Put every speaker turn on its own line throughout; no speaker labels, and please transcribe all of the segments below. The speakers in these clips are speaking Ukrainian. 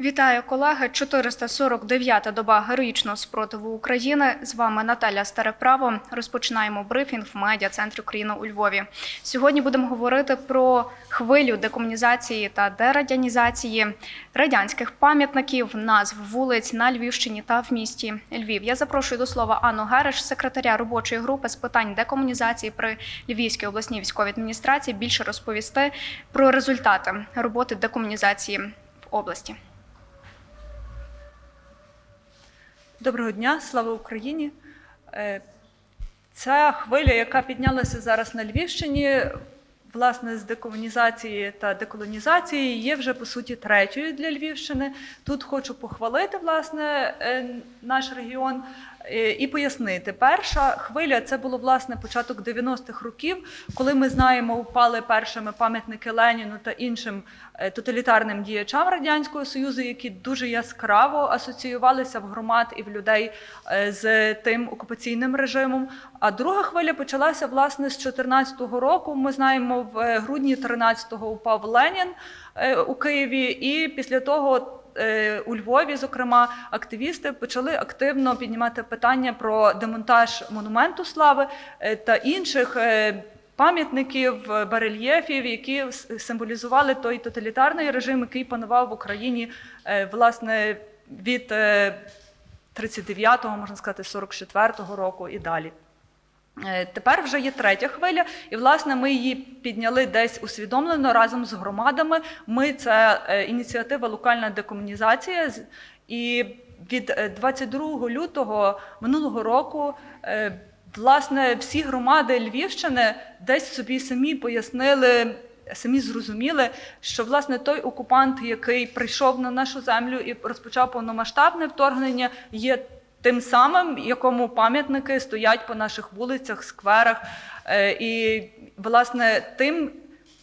Вітаю, колеги. 449-та доба героїчного спротиву України. З вами Наталя Стареправо. Розпочинаємо брифінг в медіа центрі Україна у Львові. Сьогодні будемо говорити про хвилю декомунізації та дерадянізації радянських пам'ятників, назв вулиць на Львівщині та в місті Львів. Я запрошую до слова Анну Гереш, секретаря робочої групи з питань декомунізації при Львівській обласній військовій адміністрації. Більше розповісти про результати роботи декомунізації в області.
Доброго дня, слава Україні. Е, Ця хвиля, яка піднялася зараз на Львівщині, власне, з декомунізації та деколонізації, є вже по суті третьою для Львівщини. Тут хочу похвалити власне е, наш регіон і пояснити. Перша хвиля це було власне початок 90-х років, коли ми знаємо, впали першими пам'ятники Леніну та іншим е, тоталітарним діячам радянського союзу, які дуже яскраво асоціювалися в громад і в людей е, з тим окупаційним режимом. А друга хвиля почалася власне з 2014 року. Ми знаємо, в е, грудні 13-го упав Ленін е, у Києві, і після того. Е, У Львові, зокрема, активісти почали активно піднімати питання про демонтаж монументу слави е, та інших е, пам'ятників, барельєфів, які символізували той тоталітарний режим, який панував в Україні власне від е, 39-го, можна сказати, 44-го року і далі. Е, Тепер вже є третя хвиля, і власне ми її підняли десь усвідомлено разом з громадами. Ми це е, ініціатива локальна декомунізація. І від е, 22 лютого минулого року. е, Власне, всі громади Львівщини десь собі самі пояснили, самі зрозуміли, що власне той окупант, який прийшов на нашу землю і розпочав повномасштабне вторгнення, є тим самим, якому пам'ятники стоять по наших вулицях, скверах, е, і власне тим.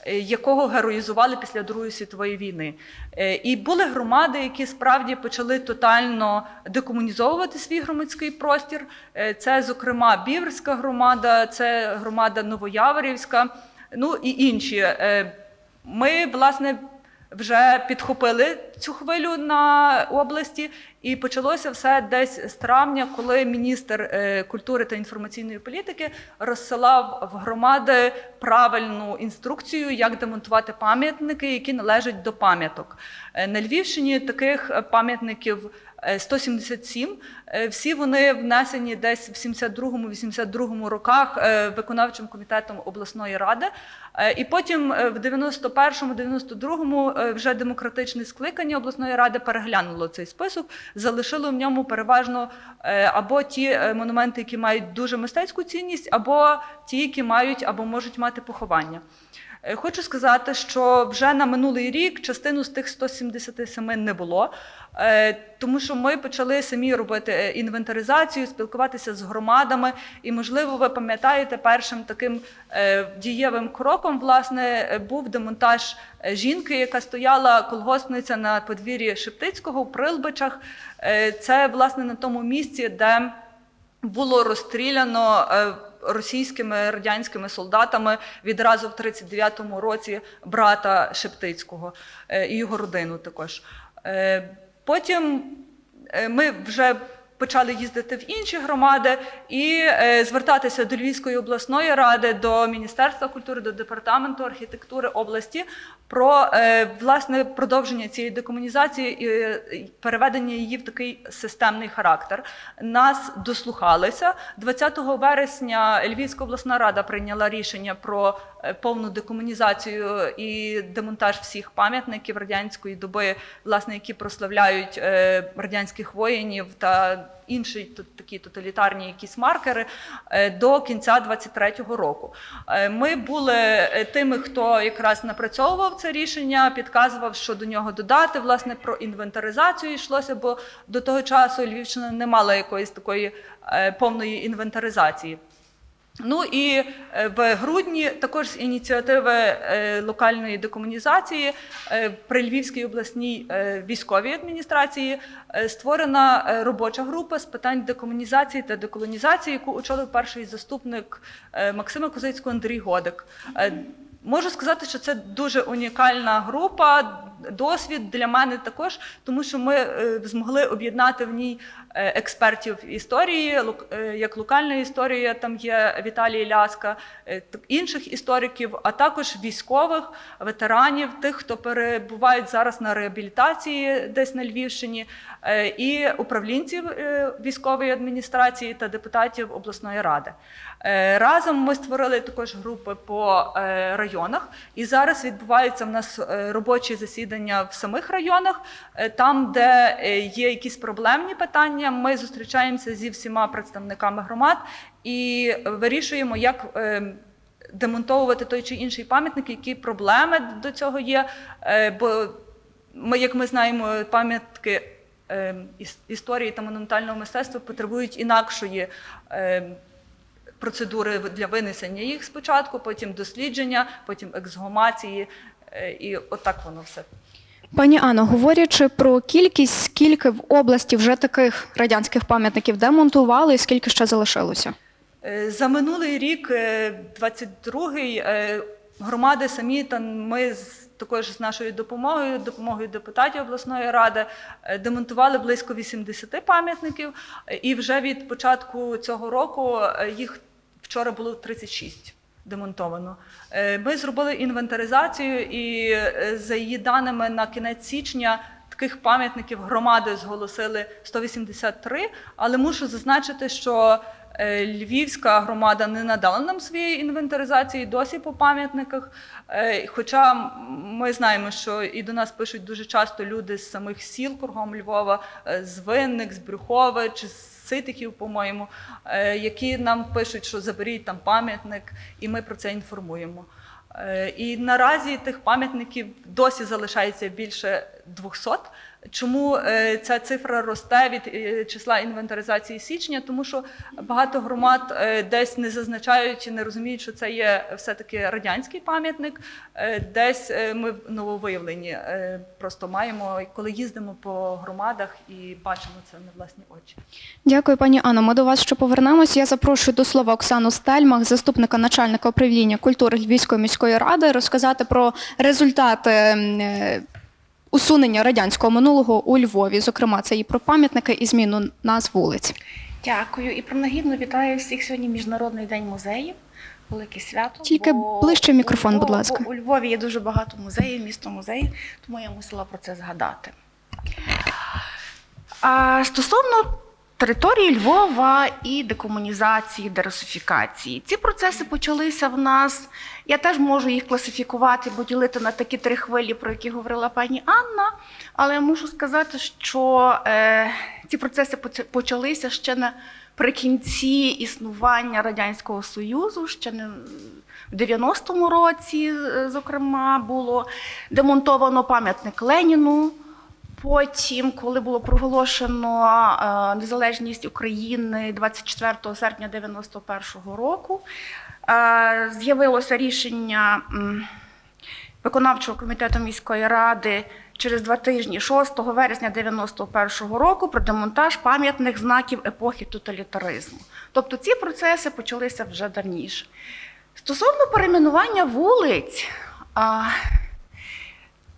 е, Якого героїзували після Другої світової війни, Е, і були громади, які справді почали тотально декомунізовувати свій громадський простір. Це, зокрема, Біврська громада, це громада Новояворівська, ну і інші. Ми, власне, вже підхопили цю хвилю на області, і почалося все десь з травня, коли міністр е, культури та інформаційної політики розсилав в громади правильну інструкцію, як демонтувати пам'ятники, які належать до пам'яток. Е, На Львівщині таких пам'ятників е, 177. Е, Всі вони внесені десь в 72-82 роках виконавчим комітетом обласної ради. Е, І потім е, в 91-92 е, вже демократичне скликання обласної ради переглянуло цей список, залишило в ньому переважно або ті монументи, які мають дуже мистецьку цінність, або ті, які мають або можуть мати поховання. Хочу сказати, що вже на минулий рік частину з тих 177 не було, тому що ми почали самі робити е, інвентаризацію, спілкуватися з громадами. І, можливо, ви пам'ятаєте, першим таким е, дієвим кроком власне е, був демонтаж е, жінки, яка стояла колгоспниця на подвір'ї Шептицького в Прилбичах. Е, Це власне на тому місці, де було розстріляно е, російськими радянськими солдатами відразу в 39-му році брата Шептицького е, і його родину також. Потім е, ми вже почали їздити в інші громади і е, звертатися до Львівської обласної ради, до Міністерства культури, до департаменту архітектури області про е, власне продовження цієї декомунізації і переведення її в такий системний характер. Нас дослухалися 20 вересня. Львівська обласна рада прийняла рішення про повну декомунізацію і демонтаж всіх пам'ятників радянської доби, власне, які прославляють е, радянських воїнів та інші такі тоталітарні якісь маркери е, до кінця 23-го року. Е, Ми були е, тими, хто якраз напрацьовував це рішення, підказував, що до нього додати. Власне про інвентаризацію йшлося, бо до того часу Львівщина не мала якоїсь такої е, повної інвентаризації. Ну і е, в грудні також з ініціативи е, локальної декомунізації е, при Львівській обласній військовій адміністрації створена робоча група з питань декомунізації та деколонізації, яку очолив перший заступник Максима Козицького Андрій Годик. Можу сказати, що це дуже унікальна група. досвід для мене також, тому що ми змогли об'єднати в ній експертів історії, е, як локальна історія, там є Віталій Ляска, е, інших істориків, а також військових, ветеранів, тих, хто перебувають зараз на реабілітації десь на Львівщині, е, і управлінців е, військової адміністрації та депутатів обласної ради. Е, Разом ми створили також групи по е, районах, і зараз відбуваються в нас е, робочі засідання в самих районах, е, там, де е, є якісь проблемні питання. Ми зустрічаємося зі всіма представниками громад і вирішуємо, як. е, Демонтовувати той чи інший пам'ятник, які проблеми до цього є. Е, Бо ми, як ми знаємо, пам'ятки е, історії та монументального мистецтва потребують інакшої е, процедури для винесення їх спочатку, потім дослідження, потім ексгумації, е, і отак воно все.
Пані Анно, говорячи про кількість, скільки в області вже таких радянських пам'ятників демонтували, і скільки ще залишилося?
Е, За минулий рік, е, 22-й, е, громади самі та ми з також з нашою допомогою, допомогою депутатів обласної ради, е, демонтували близько 80 пам'ятників. І вже від початку цього року е, їх вчора було 36 демонтовано. Е, Ми зробили інвентаризацію, і за її даними на кінець січня. Таких пам'ятників громади зголосили 183, але мушу зазначити, що Львівська громада не надала нам своєї інвентаризації досі по пам'ятниках. Е, Хоча ми знаємо, що і до нас пишуть дуже часто люди з самих сіл кругом Львова, е, з Винник, з Брюхове чи з Ситихів, по-моєму, е, які нам пишуть, що заберіть там пам'ятник, і ми про це інформуємо. Е, І наразі тих пам'ятників досі залишається більше 200. Чому е, ця цифра росте від е, числа інвентаризації січня? Тому що багато громад е, десь не зазначають не розуміють, що це є все-таки радянський пам'ятник. Десь ми нововиявлені е, просто маємо, коли їздимо по громадах і бачимо це на власні очі.
Дякую, пані Анно. Ми до вас ще повернемось. Я запрошую до слова Оксану Стельмах, заступника начальника управління культури Львівської міської ради, розказати про результати усунення радянського минулого у Львові. Зокрема, це і про пам'ятники і зміну назв вулиць.
Дякую і принагідно вітаю всіх сьогодні Міжнародний день музеїв. Велике свято.
Тільки ближче мікрофон,
Львов-
будь ласка.
бо У Львові є дуже багато музеїв, місто музеїв, тому я мусила про це згадати. А, стосовно території Львова і декомунізації, дерусифікації, ці процеси почалися в нас. Я теж можу їх класифікувати, поділити на такі три хвилі, про які говорила пані Анна. Але я мушу сказати, що е, ці процеси почалися ще наприкінці існування Радянського Союзу, ще не в 90-му році, е, зокрема, було демонтовано пам'ятник Леніну. Потім, коли було проголошено е, незалежність України 24 серпня 91-го року, е, з'явилося рішення виконавчого комітету міської ради через два тижні, 6 вересня 91-го року, про демонтаж пам'ятних знаків епохи тоталітаризму. Тобто ці процеси почалися вже давніше. Стосовно перейменування вулиць.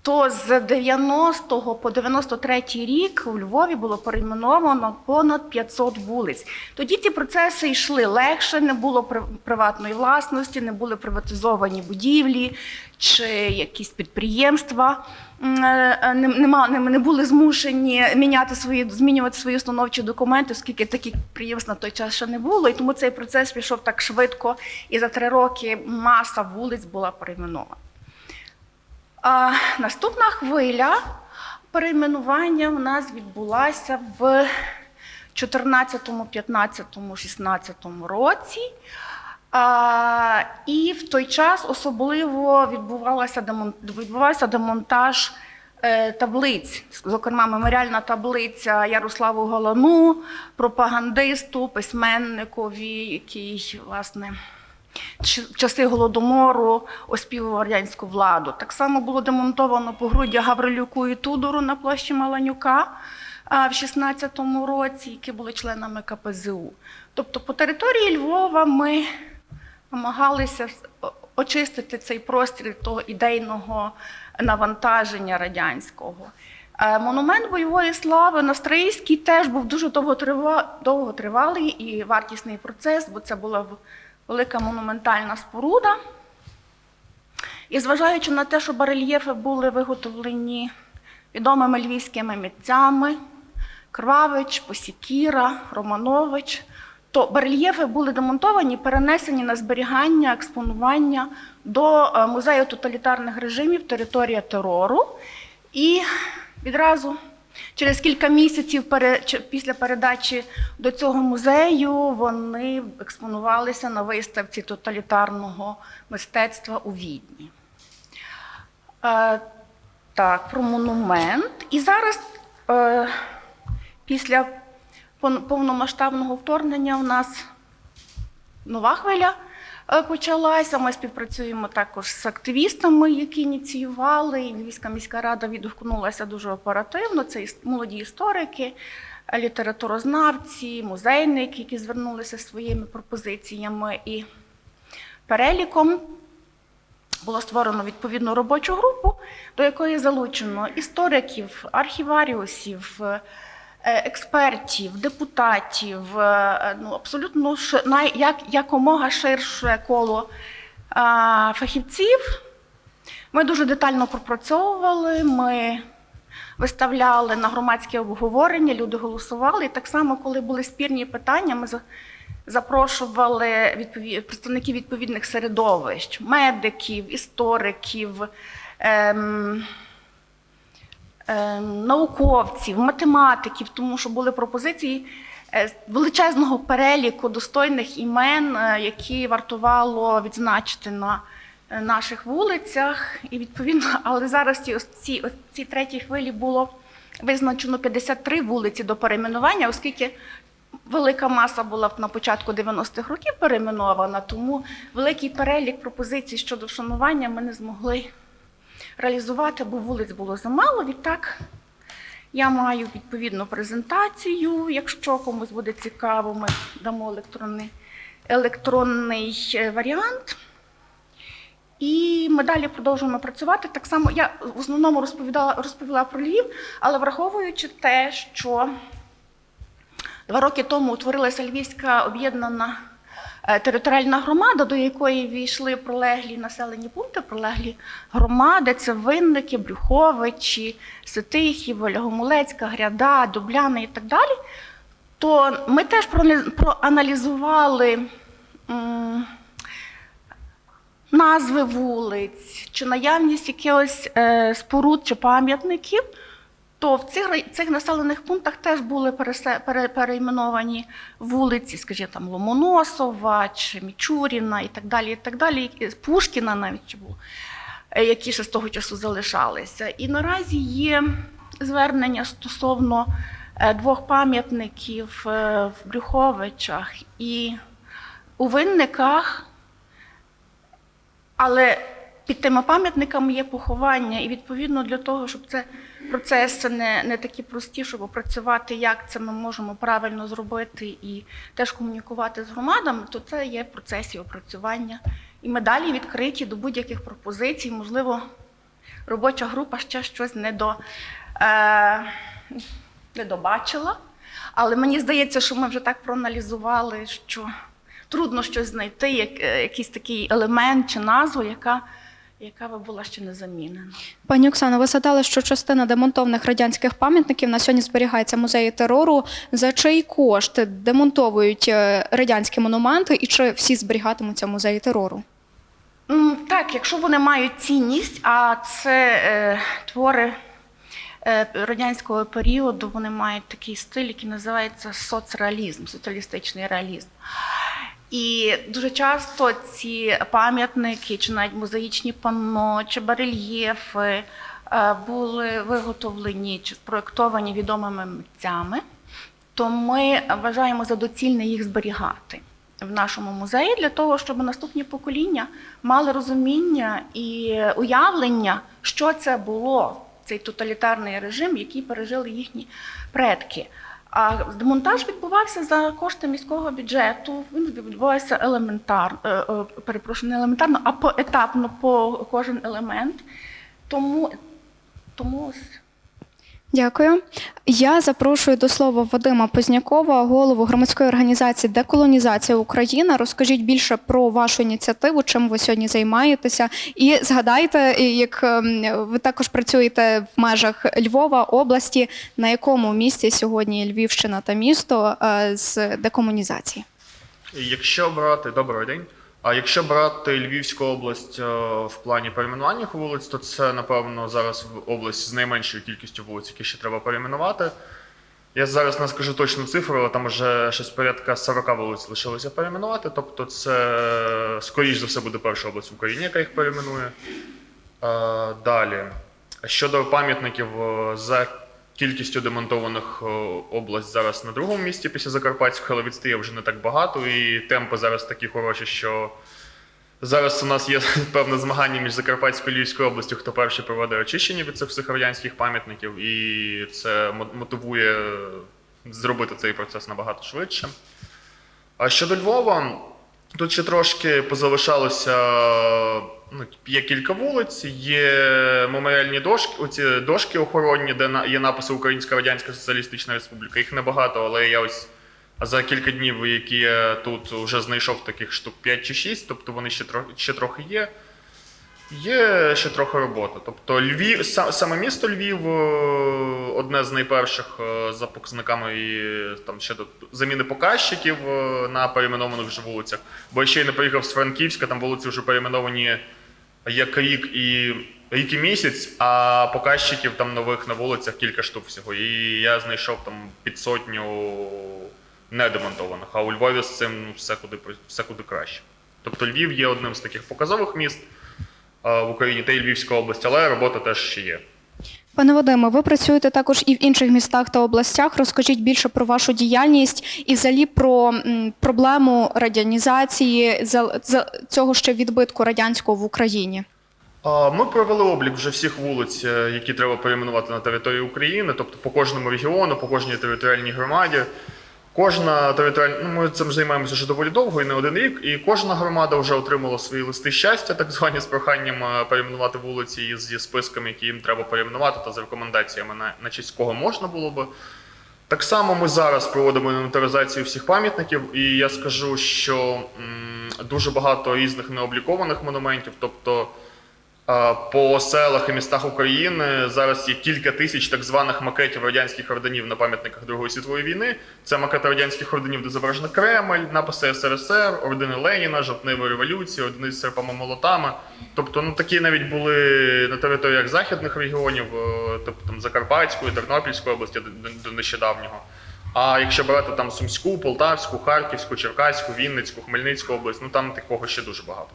То з 90 по 93 рік у Львові було перейменовано понад 500 вулиць. Тоді ці процеси йшли легше, не було приватної власності, не були приватизовані будівлі чи якісь підприємства. е, Не, нема- не, не були змушені міняти свої, змінювати свої установчі документи, оскільки таких підприємств на той час ще не було. І тому цей процес пішов так швидко, і за три роки маса вулиць була перейменована. А, наступна хвиля перейменування у нас відбулася в 14, 15, 16 році. А, і в той час особливо відбувалася відбувався демонтаж е, таблиць, зокрема, меморіальна таблиця Ярославу Голону, пропагандисту, письменникові, який, власне, часи голодомору оспівував радянську владу. Так само було демонтовано погруддя Гаврилюку і Тудору на площі Маланюка в 16-му році, які були членами КПЗУ. Тобто по території Львова ми намагалися очистити цей простір того ідейного навантаження радянського. Е, Монумент бойової слави на Стрийській теж був дуже довготривалий і вартісний процес, бо це була велика монументальна споруда. І зважаючи на те, що барельєфи були виготовлені відомими львівськими митцями Кравич, Посікіра, Романович, то барельєфи були демонтовані, перенесені на зберігання, експонування до е, музею тоталітарних режимів Територія терору. І відразу через кілька місяців після передачі до цього музею вони експонувалися на виставці тоталітарного мистецтва у Відні. Е, так, про монумент. І зараз, е, після повномасштабного вторгнення, у нас нова хвиля почалася. Ми співпрацюємо також з активістами, які ініціювали. І Львівська міська рада відгукнулася дуже оперативно. Це молоді історики, е, літературознавці, музейники, які звернулися своїми пропозиціями і переліком. Було створено відповідну робочу групу, до якої залучено істориків, архіваріусів, е, експертів, депутатів, е, ну, абсолютно як, якомога ширше коло фахівців. Ми дуже детально пропрацьовували. Ми виставляли на громадське обговорення, люди голосували. І так само, коли були спірні питання, ми запрошували відпові- представників відповідних середовищ, медиків, істориків, ем, науковців, математиків, тому що були пропозиції е, величезного переліку достойних імен, е, які вартувало відзначити на е, наших вулицях. І відповідно, але зараз ці, ці, ці третій хвилі було визначено 53 вулиці до перейменування, оскільки велика маса була на початку 90-х років перейменована, тому великий перелік пропозицій щодо вшанування ми не змогли реалізувати, бо вулиць було замало. Відтак я маю відповідну презентацію. Якщо комусь буде цікаво, ми дамо електронний, електронний е, варіант. І ми далі продовжуємо працювати. Так само я в основному розповідала, розповіла про Львів, але враховуючи те, що два роки тому утворилася Львівська об'єднана територіальна громада, до якої війшли прилеглі населені пункти, прилеглі громади, це Винники, Брюховичі, Ситихів, Ольгомолецька, Гряда, Дубляни і так далі. То ми теж проаналізували. назви вулиць, чи наявність якихось е, споруд чи пам'ятників, то в цих, цих населених пунктах теж були пересе, пере, перейменовані вулиці, скажімо, там Ломоносова, чи Мічуріна і так далі, і так далі, Пушкіна навіть було, е, які ще з того часу залишалися. І наразі є звернення стосовно е, двох пам'ятників е, в Брюховичах і у Винниках. Але під тими пам'ятниками є поховання, і відповідно для того, щоб це процеси не, не такі прості, щоб опрацювати, як це ми можемо правильно зробити і теж комунікувати з громадами, то це є процесі опрацювання. І ми далі відкриті до будь-яких пропозицій. Можливо, робоча група ще щось не, до, е, не добачила. Але мені здається, що ми вже так проаналізували, що трудно щось знайти, як, е, якийсь такий елемент чи назву, яка, яка би була ще не замінена.
Пані Оксано, ви згадали, що частина демонтованих радянських пам'ятників на сьогодні зберігається в музеї терору. За чий кошт демонтовують е, радянські монументи, і чи всі зберігатимуться в музеї терору?
Так, якщо вони мають цінність, а це е, твори е, радянського періоду, вони мають такий стиль, який називається соцреалізм, соціалістичний реалізм. І дуже часто ці пам'ятники, чи навіть мозаїчні панно, чи барельєфи е, були виготовлені чи спроектовані відомими митцями, то ми вважаємо за доцільне їх зберігати в нашому музеї для того, щоб наступні покоління мали розуміння і уявлення, що це було, цей тоталітарний режим, який пережили їхні предки. А демонтаж відбувався за кошти міського бюджету. Він відбувався елементарно, перепрошую, не елементарно, а поетапно по кожен елемент. Тому, тому
Дякую. Я запрошую до слова Вадима Познякова, голову громадської організації Деколонізація Україна. Розкажіть більше про вашу ініціативу, чим ви сьогодні займаєтеся, і згадайте, як ем, ви також працюєте в межах Львова області. На якому місці сьогодні Львівщина та місто е, з декомунізації?
Якщо брати добрий день. А якщо брати Львівську область е, в плані перейменування вулиць, то це напевно зараз область з найменшою кількістю вулиць, які ще треба перейменувати. Я зараз не скажу точну цифру, але там вже щось порядка 40 вулиць лишилося перейменувати. Тобто, це скоріш за все буде перша область в Україні, яка їх перейменує. Е, Далі. Щодо пам'ятників, е, за кількістю демонтованих е, область зараз на другому місці після Закарпатського, але відстає вже не так багато, і темпи зараз такі хороші, що зараз у нас є певне змагання між Закарпатською і Львівською областю, хто перший проведе очищення від цих всіх радянських пам'ятників, і це мотивує зробити цей процес набагато швидше. А щодо Львова, тут ще трошки позалишалося. Ну, є кілька вулиць, є меморіальні дошки, оці дошки охоронні, де на- є написи Українська Радянська Соціалістична Республіка. Їх небагато, але я ось за кілька днів, які я тут вже знайшов таких штук 5 чи 6, тобто вони ще трохи, ще трохи є. Є ще трохи роботи. Тобто Львів, са- саме місто Львів е, одне з найперших е, за показниками і там ще до заміни показчиків е, на перейменованих вже вулицях. Бо я ще й не приїхав з Франківська, там вулиці вже перейменовані як рік і рік і місяць, а показчиків там нових на вулицях кілька штук всього. І я знайшов там під сотню недемонтованих. А у Львові з цим ну, все куди все куди краще. Тобто Львів є одним з таких показових міст в Україні та й Львівська область, але робота теж ще є.
Пане Вадиме, ви працюєте також і в інших містах та областях. Розкажіть більше про вашу діяльність і взагалі про проблему радянізації за, за цього ще відбитку радянського в Україні.
Ми провели облік вже всіх вулиць, е, які треба перейменувати на території України, тобто по кожному регіону, по кожній територіальній громаді. Кожна територіальна, ну ми цим займаємося вже доволі довго і не один рік, і кожна громада вже отримала свої листи щастя, так звані з проханням е, перейменувати вулиці зі списками, які їм треба перейменувати, та з рекомендаціями на, на честь кого можна було би. Так само ми зараз проводимо інвентаризацію всіх пам'ятників, і я скажу, що м, дуже багато різних необлікованих монументів, тобто По селах і містах України зараз є кілька тисяч так званих макетів радянських орденів на пам'ятниках Другої світової війни. Це макети радянських орденів, де зображено Кремль, написи СРСР, ордени Леніна, жовтневої революції, ордени з серпами молотами. Тобто, ну такі навіть були на територіях західних регіонів, тобто там Закарпатської, Тернопільської області до нещодавнього. А якщо брати там Сумську, Полтавську, Харківську, Черкаську, Вінницьку, Хмельницьку область, ну там такого ще дуже багато.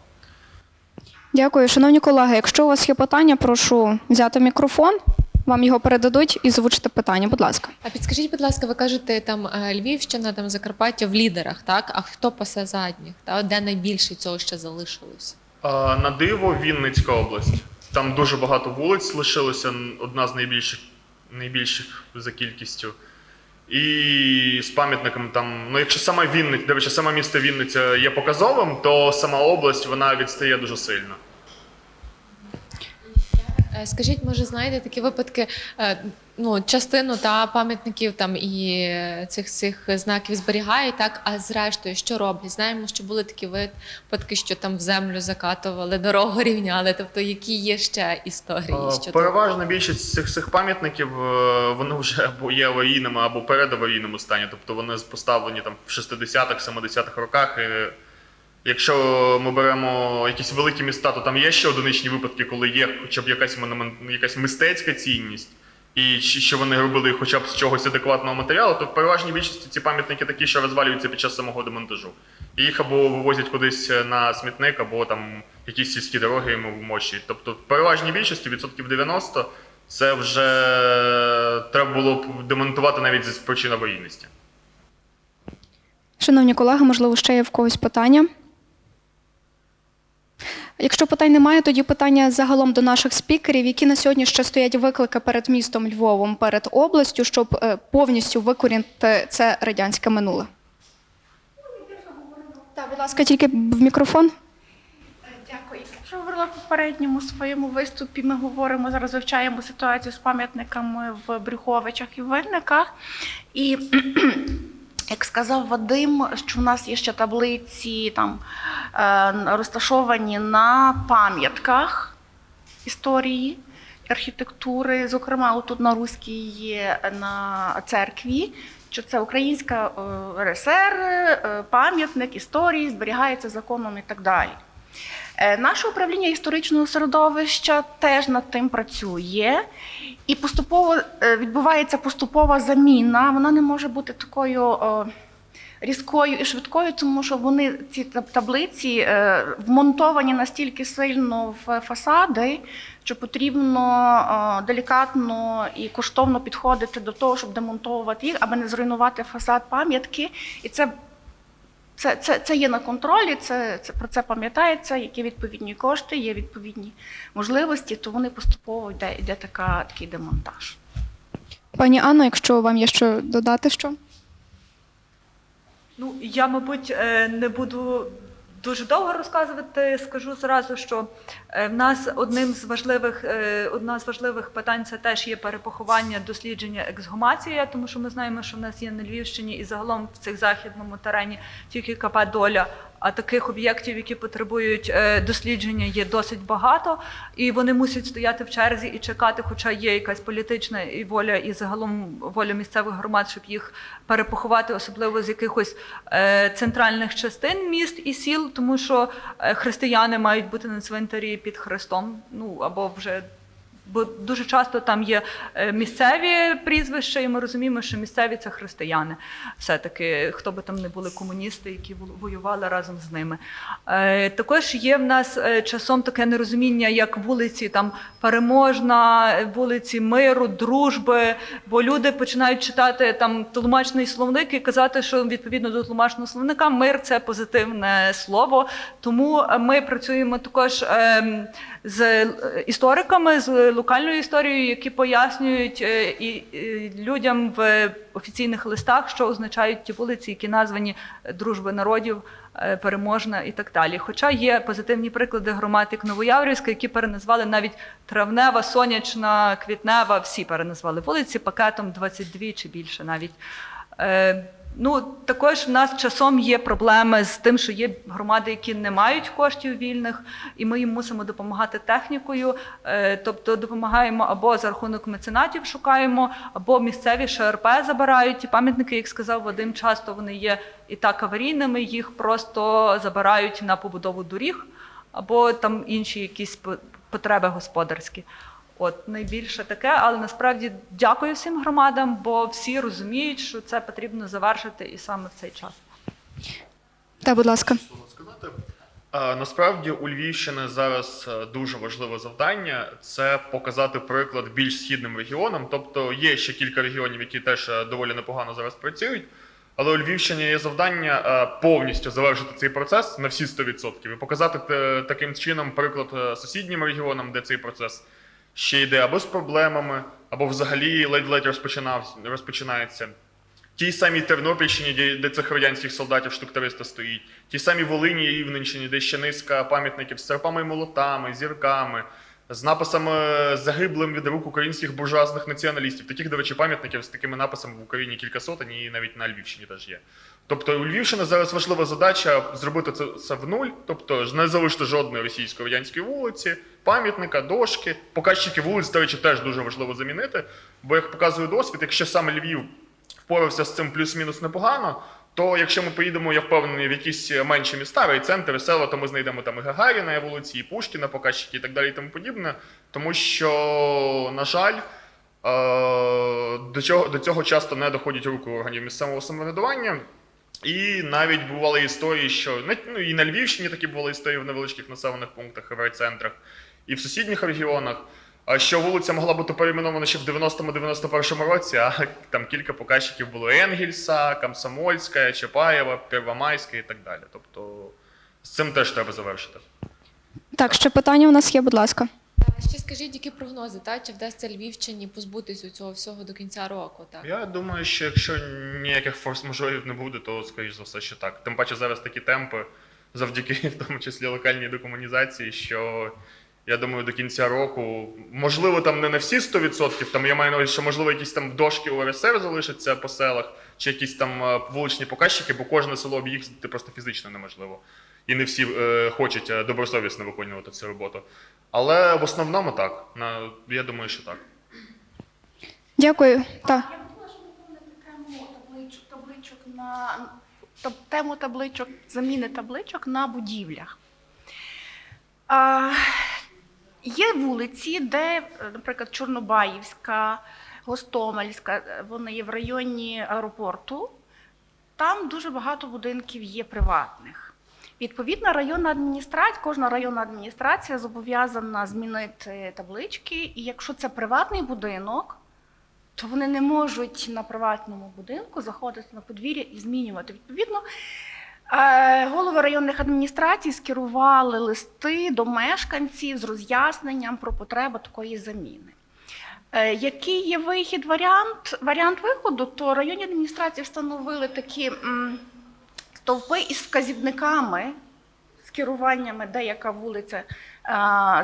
Дякую, шановні колеги. Якщо у вас є питання, прошу взяти мікрофон. Вам його передадуть і озвучити питання. Будь ласка.
А підскажіть, будь ласка, ви кажете, там е, Львівщина, там Закарпаття в лідерах, так? А хто пасе задніх? Та де найбільше цього ще залишилось?
А, На диво Вінницька область. Там дуже багато вулиць лишилося, одна з найбільших, найбільших за кількістю. І з пам'ятниками там, ну якщо сама Вінниця, до саме місто Вінниця є показовим, то сама область вона відстає дуже сильно.
Е, Скажіть, може, знаєте такі випадки, е, ну, частину та пам'ятників там і е, цих цих знаків зберігають, так, а зрештою, що роблять? Знаємо, що були такі випадки, що там в землю закатували, дорогу рівняли. Тобто, які є ще історії?
А,
щодо
Переважна більшість цих цих пам'ятників е, вони вже або є аварійними, або передаварійному стані. Тобто вони поставлені там в 60-х, 70-х роках. І якщо ми беремо якісь великі міста, то там є ще одиничні випадки, коли є хоча б якась якась мистецька цінність. І що вони робили хоча б з чогось адекватного матеріалу, то в переважній більшості ці пам'ятники такі, що розвалюються під час самого демонтажу. І їх або вивозять кудись на смітник, або там якісь сільські дороги йому вмощують. Тобто, в переважній більшості, відсотків 90, це вже треба було б демонтувати навіть з причин аварійності.
Шановні колеги, можливо, ще є в когось питання. Якщо питань немає, тоді питання загалом до наших спікерів, які на сьогодні ще стоять виклики перед містом Львовом, перед областю, щоб е, повністю викорінити це радянське минуле. Так, будь ласка, тільки в мікрофон.
Дякую. вже говорила в попередньому своєму виступі. Ми говоримо зараз, вивчаємо ситуацію з пам'ятниками в Брюховичах і Винниках. І як сказав Вадим, що в нас є ще таблиці там е, розташовані на пам'ятках історії. Архітектури, зокрема, тут на Руській є на церкві, що це українська е, РСР, е, пам'ятник історії, зберігається законом і так далі. Е, Наше управління історичного середовища теж над тим працює, і поступово е, відбувається поступова заміна. Вона не може бути такою е, різкою і швидкою, тому що вони ці таблиці вмонтовані настільки сильно в фасади, що потрібно делікатно і коштовно підходити до того, щоб демонтовувати їх, аби не зруйнувати фасад пам'ятки. І це це, це, це є на контролі, це, це про це пам'ятається, які відповідні кошти, є відповідні можливості, то вони поступово йде, йде така, такий демонтаж.
Пані Анно, якщо вам є що додати, що?
Ну, я, мабуть, е, не буду дуже довго розказувати. Скажу зразу, що в нас одним з важливих е, одна з важливих питань це теж є перепоховання, дослідження, ексгумація, тому що ми знаємо, що в нас є на Львівщині і загалом в цих західному терені тільки КП доля. А таких об'єктів, які потребують е, дослідження, є досить багато, і вони мусять стояти в черзі і чекати, хоча є якась політична і воля, і загалом воля місцевих громад, щоб їх перепоховати, особливо з якихось е, центральних частин міст і сіл, тому що е, християни мають бути на цвинтарі під Христом, ну або вже. Бо дуже часто там є е, місцеві прізвища, і ми розуміємо, що місцеві це християни. Все-таки, хто би там не були комуністи, які воювали разом з ними. Е, Також є в нас е, часом таке нерозуміння, як вулиці там Переможна, вулиці Миру, Дружби, бо люди починають читати там тлумачний словник і казати, що відповідно до тлумачного словника мир це позитивне слово. Тому ми працюємо також ем, з істориками, з локальною історією, які пояснюють е, і, і людям в офіційних листах, що означають ті вулиці, які названі е, дружби народів. е, Переможна і так далі. Хоча є позитивні приклади громад як Новояврівська, які переназвали навіть травнева, сонячна, квітнева, всі переназвали вулиці пакетом 22 чи більше навіть. Ну, також в нас часом є проблеми з тим, що є громади, які не мають коштів вільних, і ми їм мусимо допомагати технікою. Е, Тобто допомагаємо або за рахунок меценатів шукаємо, або місцеві ШРП забирають ті пам'ятники, як сказав Вадим, часто вони є і так аварійними, їх просто забирають на побудову доріг, або там інші якісь по- потреби господарські. От найбільше таке, але насправді дякую всім громадам, бо всі розуміють, що це потрібно завершити і саме в цей час.
Та, будь ласка.
Сказати. Насправді у Львівщини зараз е, дуже важливе завдання це показати приклад більш східним регіонам. Тобто є ще кілька регіонів, які теж е, доволі непогано зараз працюють. Але у Львівщині є завдання е, повністю завершити цей процес на всі 100% і показати таким чином приклад сусіднім регіонам, де цей процес ще йде або з проблемами, або взагалі ледь-ледь розпочинається. Тій самій Тернопільщині, де цих радянських солдатів штук 300 стоїть, тій самій Волині і Рівненщині, де ще низка пам'ятників з серпами і молотами, зірками, з написами загиблим від рук українських буржуазних націоналістів. Таких, до речі, пам'ятників з такими написами в Україні кілька сотень і навіть на Львівщині теж є. Тобто у Львівщини зараз важлива задача зробити це, це в нуль, тобто не залишити жодної російсько-радянської вулиці, пам'ятника, дошки, показчики вулиць, до речі, теж дуже важливо замінити. Бо як показує досвід, якщо саме Львів впорався з цим плюс-мінус непогано, то якщо ми поїдемо, я впевнений, в якісь менші міста, райцентри, села, то ми знайдемо там і Гагаріна, і вулиці, і Пушкіна, показчики і так далі і тому подібне. Тому що, на жаль, е, до, цього, до цього часто не доходять руки органів місцевого самоврядування. І навіть бували історії, що ну, і на Львівщині такі бували історії в невеличких населених пунктах, в райцентрах, і в сусідніх регіонах. А що вулиця могла бути перейменована ще в 90-91 році, а там кілька показчиків було Енгельса, Комсомольська, Чапаєва, Первомайська і так далі. Тобто з цим теж треба завершити.
Так, ще питання у нас є, будь ласка.
Ще скажіть, які прогнози, та чи вдасться Львівщині позбутися цього всього до кінця року? Так?
Я думаю, що якщо ніяких форс-мажорів не буде, то скоріш за все, що так. Тим паче зараз такі темпи. завдяки в тому числі локальній декомунізації, що я думаю, до кінця року, можливо, там не на всі 100%, там я маю на увазі, що можливо якісь там дошки УРСР залишаться по селах, чи якісь там е, вуличні показчики, бо кожне село об'їхати просто фізично неможливо. І не всі е, хочуть е, добросовісно виконувати цю роботу. Але в основному так. На, я думаю, що так.
Дякую. Так.
Я хотіла, щоб доповнити тему табличок, табличок на таб- тему табличок, заміни табличок на будівлях. А, є вулиці, де, е, наприклад, Чорнобаївська, Гостомельська, е, вони є в районі аеропорту. Там дуже багато будинків є приватних. Відповідно, районна адміністрація, кожна районна адміністрація зобов'язана змінити таблички, і якщо це приватний будинок, то вони не можуть на приватному будинку заходити на подвір'я і змінювати. Відповідно, голови районних адміністрацій скерували листи до мешканців з роз'ясненням про потребу такої заміни. Е, Який є вихід варіант? Варіант виходу, то районні адміністрації встановили такі стовпи із вказівниками, з керуваннями, де яка вулиця е,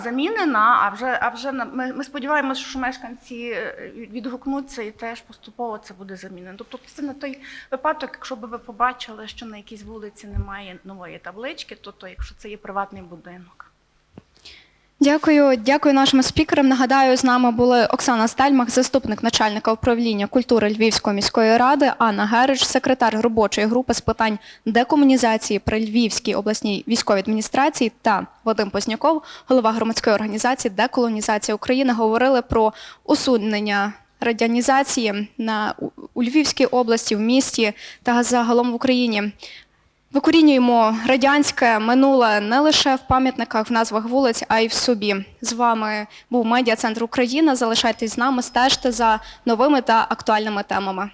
замінена. А вже, а вже ми, ми сподіваємося, що мешканці е, відгукнуться і теж поступово це буде замінено. Тобто це на той випадок, якщо б ви побачили, що на якійсь вулиці немає нової таблички, то, то якщо це є приватний будинок.
Дякую, дякую нашим спікерам. Нагадаю, з нами були Оксана Стельмах, заступник начальника управління культури Львівської міської ради, Анна Герич, секретар робочої групи з питань декомунізації при Львівській обласній військовій адміністрації та Вадим Позняков, голова громадської організації Деколонізація України, говорили про усунення радянізації на у- Львівській області, в місті та загалом в Україні. Викорінюємо радянське минуле не лише в пам'ятниках, в назвах вулиць, а й в собі. З вами був медіа центр Україна. Залишайтесь з нами, стежте за новими та актуальними темами.